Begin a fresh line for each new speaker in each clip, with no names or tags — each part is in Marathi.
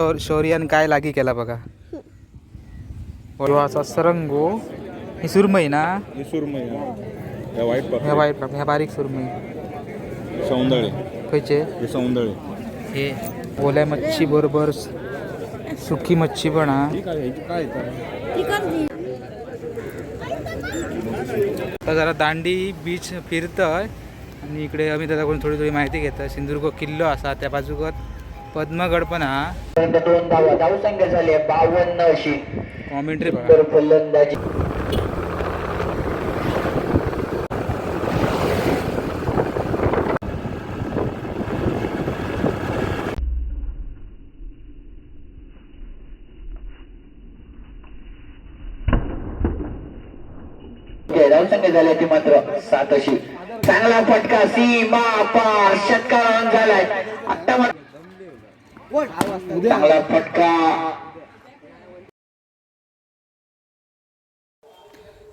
शौर- शौर्यान काय लागी केला बघा? असा सरंगो. ही सुरमई ना?
ही सुरमई वाईट
ह्या वाईट ह्या बारीक सुरमई.
सौंदळे.
खयचे
हे सौंदळे.
हे ओल्या मच्छी बरोबर सुकी मच्छी पण हा? आता जरा दांडी बीच फिरतय. आणि इकडे आम्ही त्याच्याकडून थोडी थोडी माहिती घेतोय. सिंधुदुर्ग किल्लो असा त्या बाजूकत पद्मगड पण हा.
पर्यंत दोन धावा धावसंख्या झाली आहे बावन्न अशी
कॉमेंट्री
तर फलंदाजी धावसंख्या झाली ती मात्र सात अशी चांगला फटका सीमा पार षटकार झालाय. चांगला फटका.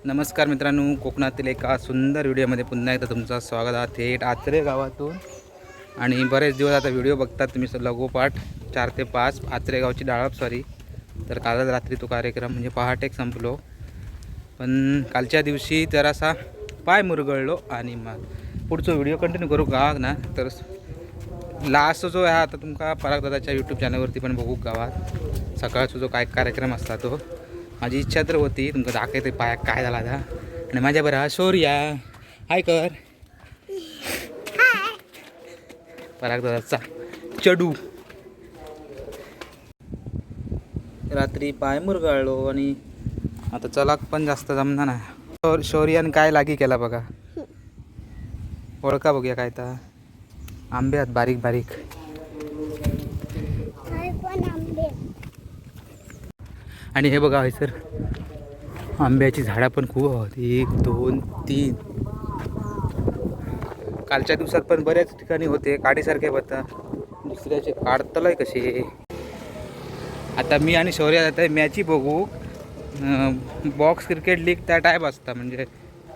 नमस्कार मित्रांनो कोकणातील एका सुंदर व्हिडिओमध्ये पुन्हा एकदा तुमचं स्वागत आहे. थेट आचरे गावातून. आणि बरेच दिवस आता व्हिडिओ बघतात तुम्ही लगोपाठ चार ते पाच आचरे गावची डाळप सॉरी तर कालच रात्री तो कार्यक्रम म्हणजे पहाटेक संपलो. पण कालच्या दिवशी जरासा पाय मुरगळलो आणि मग पुढचा व्हिडिओ कंटिन्यू करू का ना? तर लास्ट जो आहे आता तुमका परागदादाच्या यूट्यूब चॅनलवरती पण बघू गावात. सकाळचा जो काय कार्यक्रम असता तो. माझी इच्छा तर होती तुमका दाखवते पायाक काय झाला आता. आणि माझ्या बरं हा शौर्या. हाय कर. परागदादाचा चडू. रात्री पाय मुरगाळलो आणि आता चलाक पण जास्त जमना नाही शौर्यान काय लागी केला बघा? ओळखा बघूया काय तर आंबे आहेत बारीक. बारीक आणि हे बघा सर आंब्याची झाडं पण खूप आहेत. एक दोन तीन. कालच्या दिवसात पण बऱ्याच ठिकाणी होते काडीसारखे बता दुसऱ्याचे काढतलंय कसे. आता मी आणि शौर्य जात आहे मॅची बघू. बॉक्स क्रिकेट लीग त्या टाईप असता म्हणजे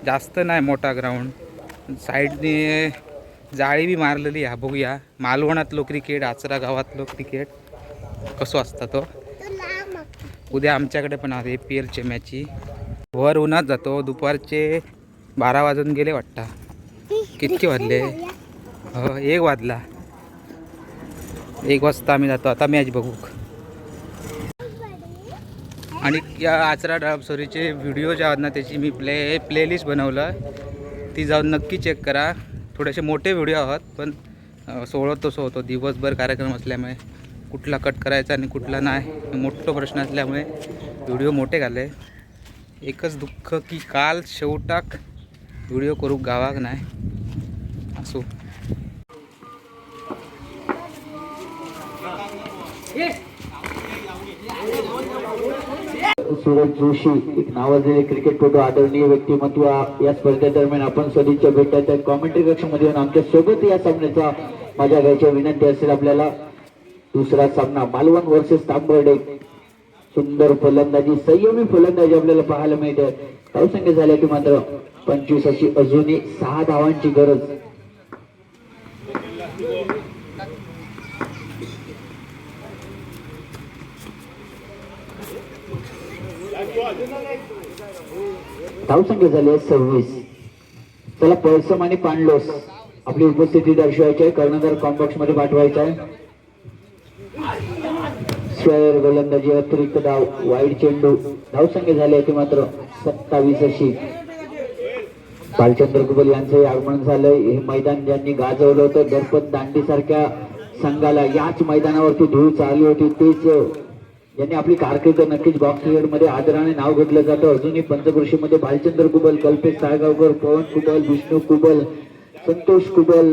जास्त नाही मोठा ग्राउंड साईडने जाळी बी मारलेली आहे. बघूया. मालवणातलो क्रिकेट आचरा गावातलो क्रिकेट कसो असता तो? उद्या आमच्याकडे पण आहे ए पी एलच्या मॅची वर उन्हात जातो. दुपारचे बारा वाजून गेले वाटता. कितके वाजले? हो एक वाजला. एक वाजता आम्ही जातो. आता मॅच बघू. आणि या आचरा डाबसोरीचे व्हिडिओ जे आहेत ना त्याची मी प्ले प्लेलिस्ट बनवलं. ती जाऊन नक्की चेक करा. थोडेसे मोठे व्हिडिओ आहोत पण अं, तसं होतो. दिवसभर कार्यक्रम असल्यामुळे कुठला कट करायचा आणि कुठला नाही मोठा प्रश्न असल्यामुळे व्हिडिओ मोठे घाले एकच दुःख की काल शेवटाक व्हिडिओ करू गावाक नाही. असो.
सूरज जोशी एक नावाजलेले क्रिकेटपटू आदरणीय व्यक्तिमत्व या स्पर्धेदरम्यान आपण सदिच्छा भेटतात. त्या कॉमेंट्री कक्षामध्ये येऊन आमच्यासोबत या सामन्याचा माझ्या घ्यायची विनंती असेल आपल्याला. दुसरा सामना मालवण वर्सेस तांबर्डे. सुंदर फलंदाजी संयमी फलंदाजी आपल्याला पाहायला मिळते. धावसंख्या झाल्या की मात्र पंचवीस अशी अजूनही सहा धावांची गरज. धावसंख्या झाली आहे सव्वीस. त्याला पळसम आणि पांडलोस आपली उपस्थिती दर्शवायची आहे. कर्णधार कॉम्बॉक्समध्ये पाठवायचा आहे. स्क्वेअर गोलंदाजी अतिरिक्त धाव वाईड चेंडू. धावसंख्या झाली आहे ती मात्र सत्तावीस अशी. बालचंद्र कुबल यांचं आगमन झालंय. हे मैदान ज्यांनी गाजवलं होतं दर्पण दांडी सारख्या संघाला याच मैदानावरती धूळ चालली होती. तेच यांनी आपली कारकीर्द नक्कीच बॉक्समध्ये आदराने नाव घेतलं जातं. अजूनही पंचकृषीमध्ये भालचंद्र कुबल कल्पेश साळगावकर पवन कुबल विष्णू कुबल संतोष कुबल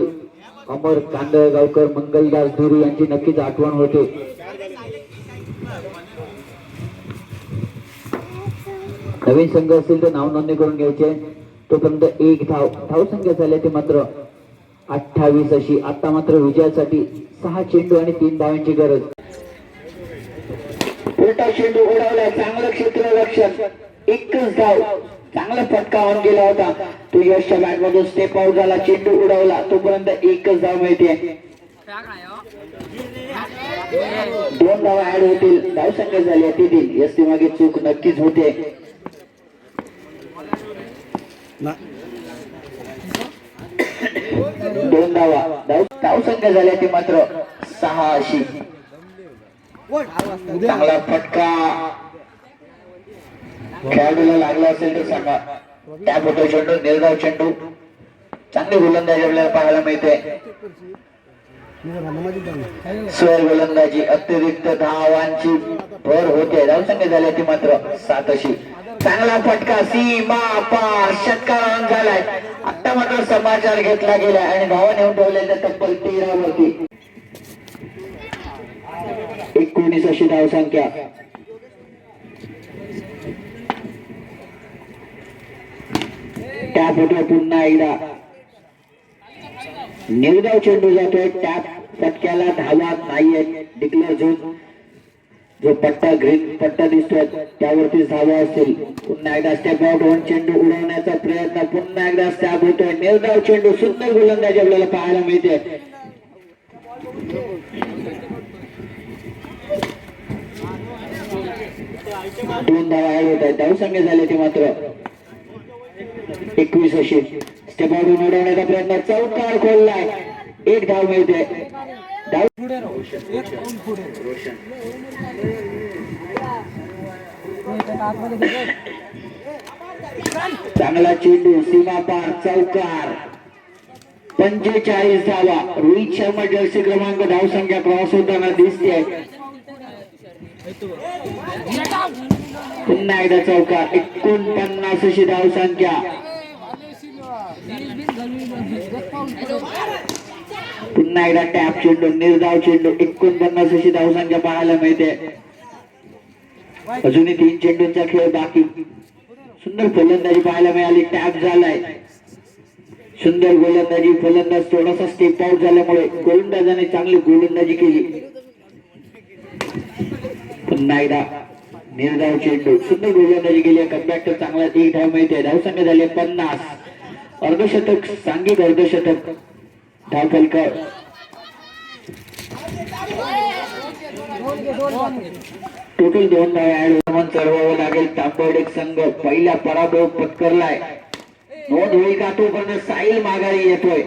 अमर कांदळगावकर मंगलदास धुरी यांची नक्कीच आठवण होते. नवीन संघ असेल तर नाव नोंदणी करून घ्यायचे. तोपर्यंत एक धाव. धाव संख्या झाल्या ते मात्र अठ्ठावीस अशी. आता मात्र विजयासाठी सहा चेंडू आणि तीन धावांची गरज. मोठा चेंडू उडवला चांगलं क्षेत्र रक्षण एकच धाव. चांगला फटका गेला होता. तो यशच्या बॅट मधून स्टेप आउट झाला चेंडू उडवला. तोपर्यंत एकच धाव मिळते. दोन धाव ऍड होतील. धाव संख्या झाली आहे यश एस टी मागे चूक नक्कीच होते. दोन धावा. धाव धाव संख्या झाली ती मात्र सहा अशी चांगला फटका. खेळाडूला लागला असेल तर सांगा. त्या मोठा चेंडू निर्धाव चेंडू. चांगली गोलंदाजी आपल्याला पाहायला मिळते. स्वर गोलंदाजी अतिरिक्त धावांची भर होते. धावसंख्या झाली ती मात्र सात अशी चांगला फटका सीमा पार षटकार झालाय. आता मात्र समाचार घेतला गेला आणि धावा नेऊन ठेवल्या त्या तब्बल तेरावरती. एकोणीस अशी धावसंख्या टॅप होतो पुन्हा एकदा. निर्धाव चेंडू जातोय. टॅप फटक्याला धावा नाहीये. डिक्लेअर झोन जो पट्टा ग्रीन पट्टा दिसतोय त्यावरती धावा असतील पुन्हा एकदा स्टेप आउट होऊन चेंडू उडवण्याचा प्रयत्न. पुन्हा एकदा स्टॅप होतोय. निर्धाव चेंडू सुंदर गोलंदाजी आपल्याला पाहायला मिळते. दोन धावा ऍड होत आहेत धाव संख्या झाले ते मात्र. एकवीस अशी स्टेप आउट उडवण्याचा प्रयत्न चौकार खोललाय एक धाव मिळते. धाव चांगला चेंडू. सीमा पार. चौकार. पंचेचाळीस धावा. रोहित शर्मा जर्सी क्रमांक. धाव संख्या क्रॉस होताना दिसते. पुन्हा एकदा चौका. एकोणपन्नास अशी धाव संख्या. पुन्हा एकदा टॅप चेंडू निर्धाव चेंडू. एकोणपन्नास अशी धाव संख्या पाहायला मिळते. अजूनही तीन चेंडूंचा खेळ बाकी. सुंदर फलंदाजी पाहायला मिळाली. टॅप झालाय. सुंदर गोलंदाजी. फलंदाज थोडासा स्टेप आउट झाल्यामुळे गोलंदाजाने चांगली गोलंदाजी केली. पुन्हा एकदा निर्धाव चेंडू सुंदर गोलंदाजी केली. कमबॅक चांगला एक धाव मिळते धाव संख्या झाले पन्नास. अर्धशतक सांगिक अर्धशतक. धाव फलक टोटल दोन धाव ऍड चढवावं लागेल. तांबवडेक संघ पहिला पराभव पत्करलाय. नोंद होईल का तोपर्यंत साईल माघारी येतोय.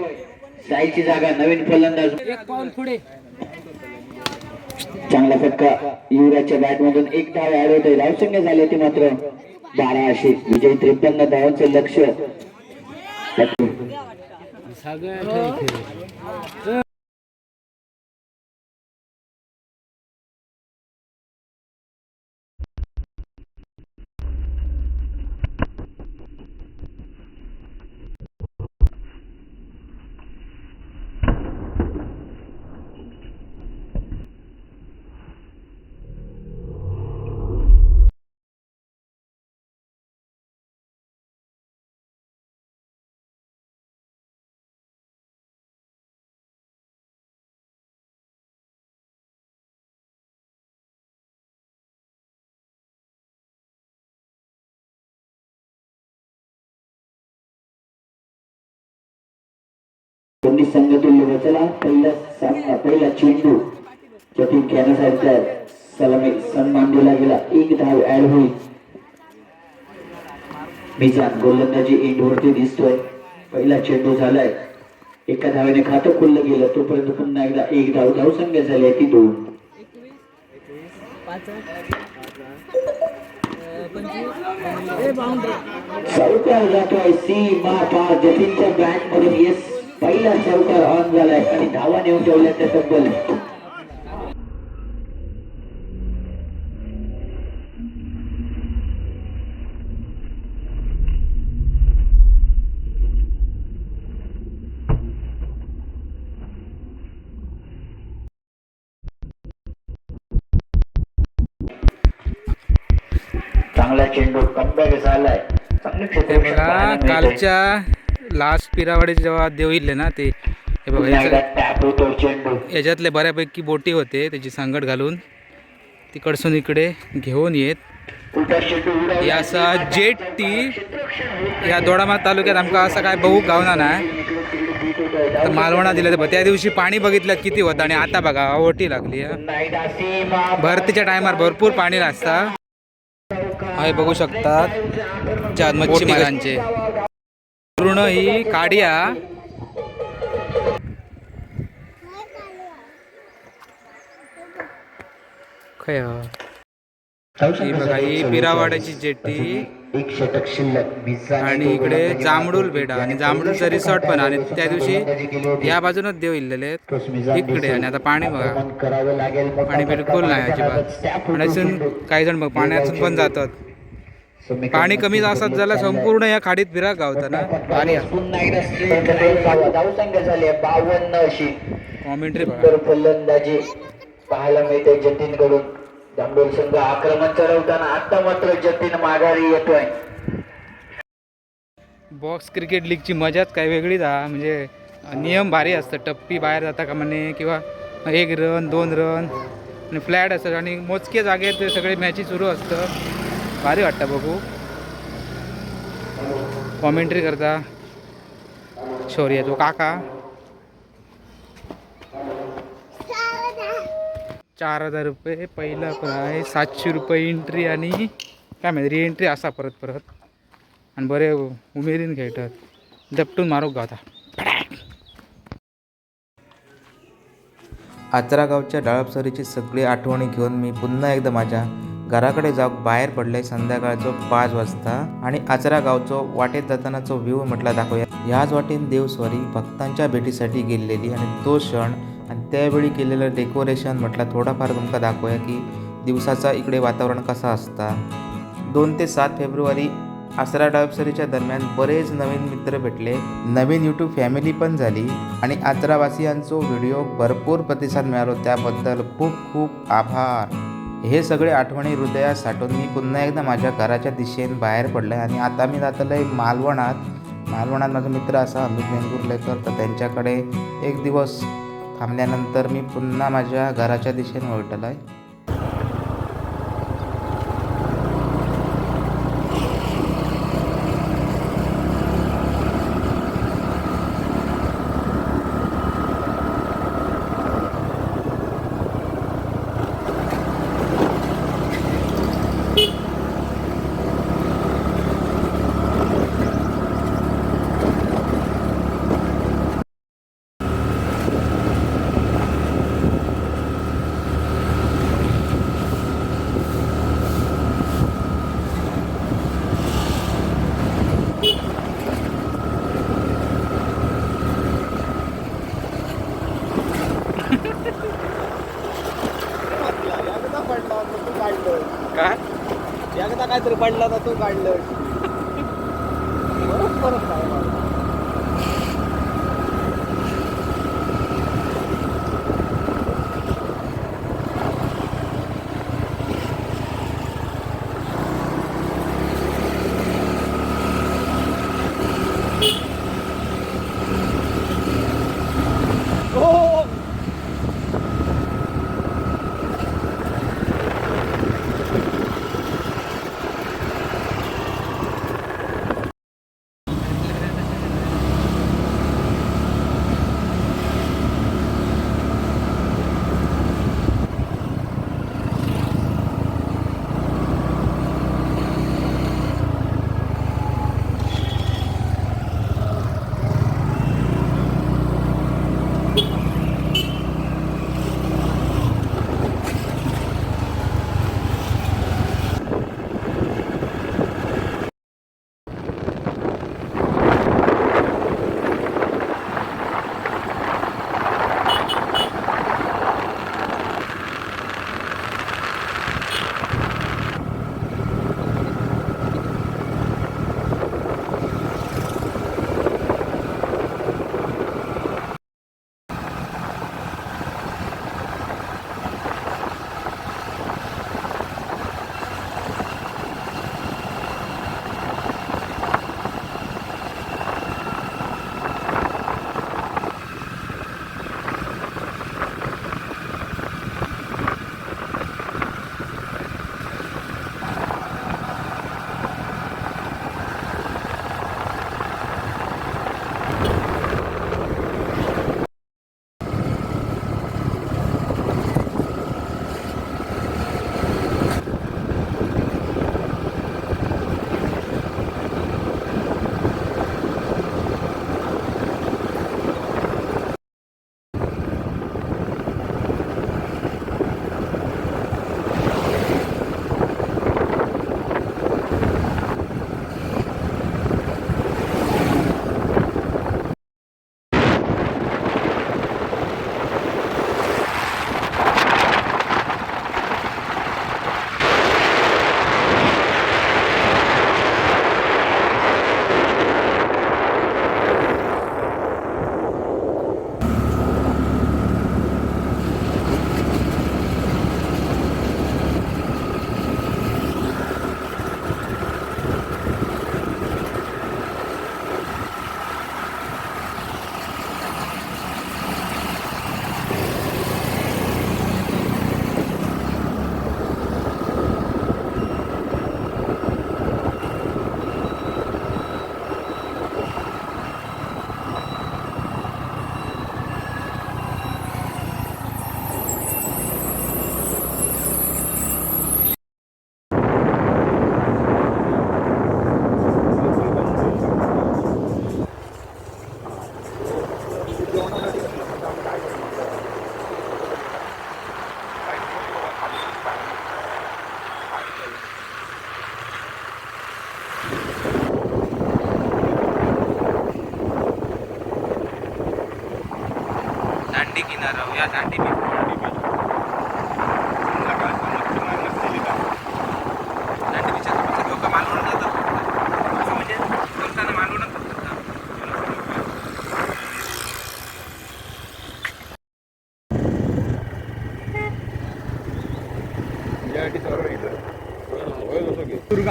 साईलची जागा नवीन फलंदाज. पाऊल पुढे. चांगला फटका युवराजच्या बॅट मधून एक धाव ऍड होते धावसंख्या झाली होती मात्र. बारा अशी विजय त्रेपन्न धावांचं लक्ष त्यांनी संघातून चला पहिला सा- पहिला चेंडू. जतीन खेळण्यासारख्या सलामी सन्मान दिला गेला. एक धाव ऍड होईल. मिजान गोलंदाजी एंड वरती दिसतोय. पहिला चेंडू झालाय. एका धावेने खातं खुललं गेलं. तोपर्यंत पुन्हा एकदा एक धाव धाव संख्या झाली आहे ती दोन. चौकार जातोय. सीमा पार. जतीनच्या बॅट मधून येस पहिला चौकार ऑन झालाय आणि धावा नेऊन ठेवल्या त्या तब्बल चांगला चेंडू कमबॅक झालाय चांगलं मिळतंय.
कालच्या लास्ट पिरावडे जेव्हा देव इल्ले ना ते हे बघा याच्यातले बऱ्यापैकी बोटी होते त्याची सांगड घालून तिकडसून इकडे घेऊन येत. हे असा जेट टी या दोडामात तालुक्यात आमका असा काय बघूक गावना नाही तर मालवणा दिलं तर त्या दिवशी पाणी बघितलं किती होतं आणि आता बघा ओटी लागली. भरतीच्या टायमार भरपूर पाणी लागतं हे बघू शकतात. चार मच्छीमारांचे पूर्ण ही काडिया. खय हा? बघा पिरावाड्याची जेट्टी
एक षटक शिल्लक वीस
आणि इकडे जांभळूल बेडा. आणि जांभळूलचं रिसॉर्ट पण. आणि त्या दिवशी या बाजूनच देव इल्लेले इकडे आणि आता पाणी बघा. पाणी बिलकुल नाही अजिबात. आणि अजून काही जण बघ पाण्यातून पण जातात. पाणी कमी असत झालं संपूर्ण या खाडीत फिरा गावतं ना? भारी
पुन्हा एकदा स्ट्रेट झाली. आहे बावन्न अशी.
कॉमेंट्री
तर फलंदाजी पाहायला मिळते जतीनकडून. जांभूळ संघ आक्रमण चढवताना आता मात्र जतीन माघारी येतोय.
बॉक्स क्रिकेट लीगची मजाच काय वेगळीच हा म्हणजे नियम भारी असतं. टप्पी बाहेर जाता का म्हणे किंवा एक रन दोन रन आणि फ्लॅट असतात आणि मोजके जागेत ते सगळे मॅची सुरू असतं. भारी वाटतं बघू. कॉमेंट्री करता. शौर्य तो काका. चार हजार रुपये पहिला प्राय सातशे रुपये एंट्री आणि काय माहिती री एंट्री असा परत परत. आणि बरे उमेदीन खेळतात. दपटून मारूक गावता.
आचरा गावच्या डाळपसरीची सगळी आठवणी घेऊन मी पुन्हा एकदा माझ्या घराकडे जाऊन बाहेर पडले संध्याकाळचो पाच वाजता आणि आचरा गावचो वाटेत जातानाचो व्ह्यू म्हटला दाखवूया. ह्याच वाटेन देवस्वरी भक्तांच्या भेटीसाठी गेलेली आणि तो क्षण आणि त्यावेळी केलेलं डेकोरेशन म्हटलं थोडाफार तुमका दाखवूया की दिवसाचा इकडे वातावरण कसा असता. दोन ते सात फेब्रुवारी आसरा डावसरीच्या दरम्यान बरेच नवीन मित्र भेटले. नवीन यूट्यूब फॅमिली पण झाली आणि आचरावासियांचो व्हिडिओ भरपूर प्रतिसाद मिळालो. त्याबद्दल खूप खूप आभार. हे सगळे आठवणी हृदयात साठवून मी पुन्हा एकदा माझ्या घराच्या दिशेने बाहेर पडलं आणि आता मी जातलं आहे मालवणात. मालवणात माझा मित्र असा अमित वेंगुर्लेकर तर त्यांच्याकडे एक दिवस थांबल्यानंतर मी पुन्हा माझ्या घराच्या दिशेने वळटलं आहे
काय
एकदा काहीतरी पडला तर तू काढलं.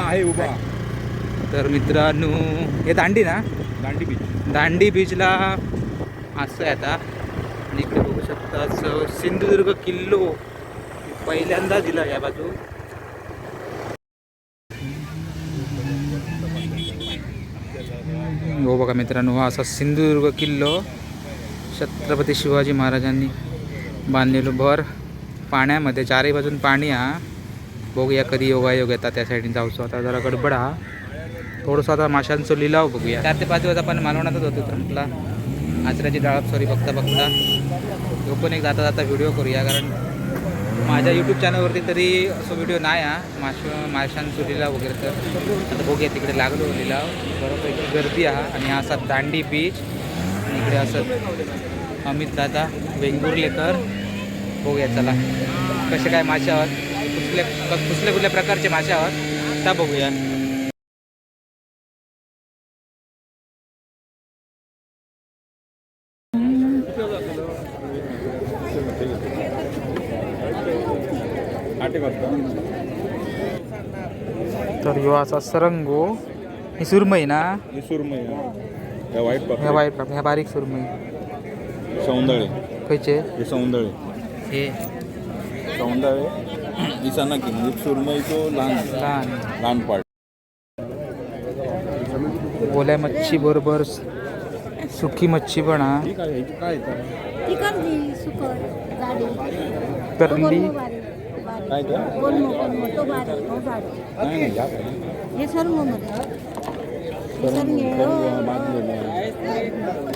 आहे उभा.
तर मित्रांनो हे दांडी ना?
दांडी बीच
दांडी बीचला असं आहे आता. आणि इकडे बघू शकता सिंधुदुर्ग किल्लो पहिल्यांदा दिला या बाजू. हो बघा मित्रांनो हा असा सिंधुदुर्ग किल्लो. छत्रपती शिवाजी महाराजांनी बांधलेलो भर. पाण्यामध्ये चारही बाजून पाणी हा. बघूया कधी योगायोग येतात त्या साईडने जाऊचो. आता जरा गडबड हा. थोडंसं आता माशांचं लिलाव बघूया. चार ते पाच दिवस आपण मालवणातच होतो तर म्हटलं आचऱ्याची डाळप सॉरी बघता बघता. तो पण एक जाता जाता व्हिडिओ करूया कारण माझ्या यूट्यूब चॅनलवरती तरी असं व्हिडिओ नाही हा. माश माशांचं लिलाव वगैरे तर आता बघूया तिकडे लागलो लिलाव. बरोबर गर्दी हा. आणि हा असा दांडी बीच इकडे असं अमित दादा वेंगुर्लेकर. बघूया चला. कसे काय मासे आहात? कुठले कुठल्या कुठल्या प्रकारचे मासे आहात? त्या बघूया. तर ह्यो असा सरंगो. ही सुरमई ना?
हे सुरमई या वाईट
ह्या वाईट ह्या बारीक सुरमई.
सौंदळे.
खयचे
हे सौंदळे.
हे.
सौंदळे. दिसाना की म्हणजे सुरमईचो लहान
लहान.
लहान पार्ट
ओल्या मच्छी बरोबर सुकी मच्छी पण हा?
ती करली
काय ते?
तो हो. हे सर्व.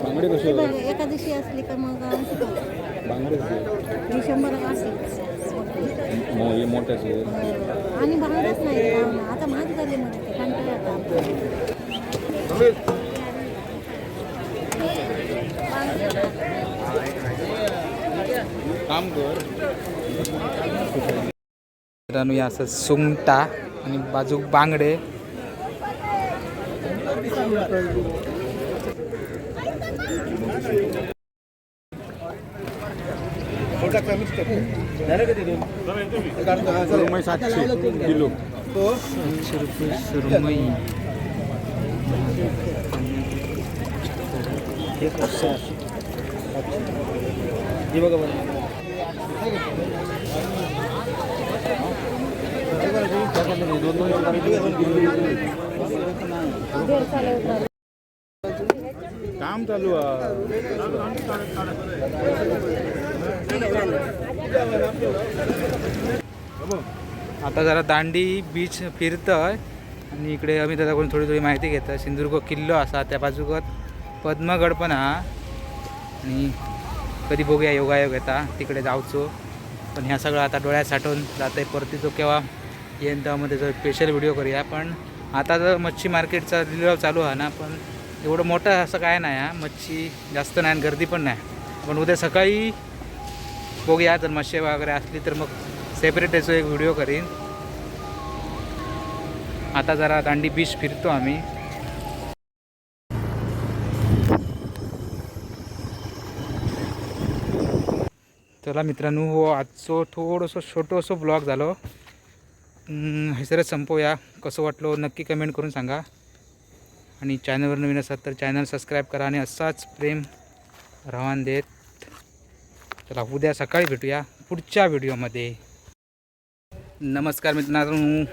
बांगडे कसे?
एका दिवशी असली का मग
बांगडे
शंभर
हे मोठ्याचे
आणि बाहेरच नाही. आता महाग झाली कंटाळा आता.
काम कर
हे असं सुंगटा आणि बाजूक बांगडे
सुरमई सातशे किलो.
एकशे रुपये सुरमई.
काम चालू आहे.
आता जरा दांडी बीच फिरतंय. आणि इकडे आम्ही त्याच्याकडून थोडी थोडी माहिती घेतं सिंधुदुर्ग किल्लो असा त्या बाजूकत पद्मगड पण हा. आणि कधी बघूया योगायोग येता. तिकडे जाऊचो. पण ह्या सगळं आता डोळ्यात साठवून जातं आहे परती तो केव्हा येईन तेव्हा मध्ये स्पेशल व्हिडिओ करूया. पण आता जर मच्छी मार्केटचा लिलाव चालू आहे ना पण एवढं मोठं असं काय नाही हा. मच्छी जास्त नाही आणि गर्दी पण नाही. पण उद्या सकाळी बघूया. जर मच्छी वगैरे असली तर मग सेपरेट याचा एक व्हिडिओ करीन. आता जरा दांडी बीच फिरतो आम्ही. चला मित्रांनो हो आजचो थोडंसं छोटंसं ब्लॉग झालो. हेसरच संपवूया. कसं वाटलं नक्की कमेंट करून सांगा. आणि चॅनलवर नवीन असतात तर चॅनल सबस्क्राईब करा आणि असाच प्रेम रवान देत. चला उद्या सकाळी भेटूया पुढच्या व्हिडिओमध्ये नमस्कार मित्रांनो.